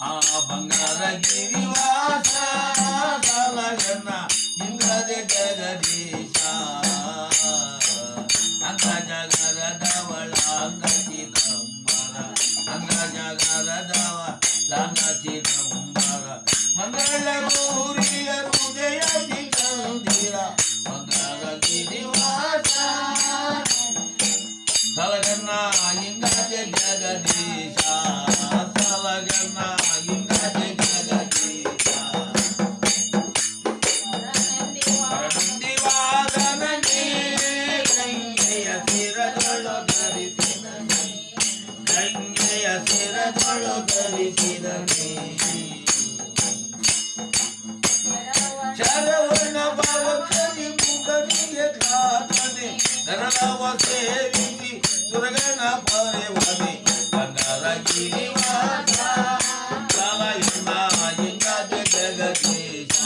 ఆ బంగారగిరి వాస సలగన్న ఇంద్రది జగదీశ అంగ జగద ధవళ అంగచిదంబర అంగ జగద ధవళ చిదంబర మంగళ గౌరియ హృదయ దిగంధిర మంగళగిరి వాస సలగన్న ఇంగది జగదీశ సలగన్న ಶರಣವ ಸೇರಿಸಿ ಸುರಗಣ ಪರಿವಾದಿ ಬಂಗಾರ ಗಿರಿವಾಸ ಕಲಯನ ಇಂಗಾದ ಜಗದೀಶ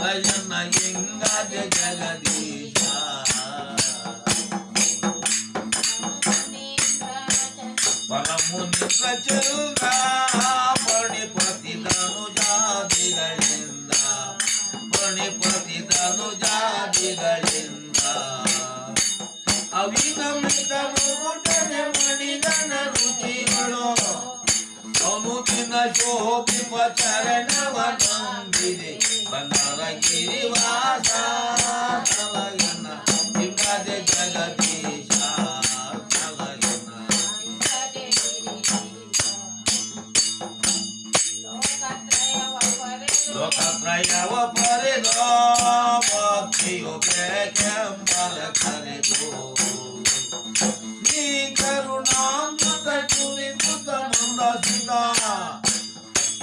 ಕಲಯನ ಇಂಗಾದ ಜಗದೀಶ. ಪರಮು ನಿತ್ರ ಚಂದ್ರ ಪಣಿಪತಿ ಧನುಜಾದಿಗಳಿಂದ ಪಣಿಪತಿ ಧನುಜಾದಿಗಳಿಂದ. ಚರಣವ ನಂಬಿದೆ ಬಂಗಾರಗಿರಿ ವಾಸ ತಲಗನ ಹಿಂಗಾದೆ ಜಗದೀಶ ತಲಗನ ಲೋಕತ್ರಯವ ಪರೆದೋ ಭಕ್ತಿಯು ಬೇಕೆಂಬಲ ಕರೆದು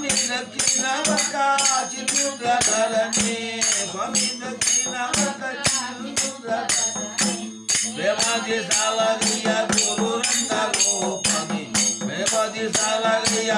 స్వామి దక్షిణవక చిత్రుధరణి స్వామి దక్షిణవక చిత్రుధరణి ప్రేమది సాలగియ గురు రంగ రూపది ప్రేమది సాలగియ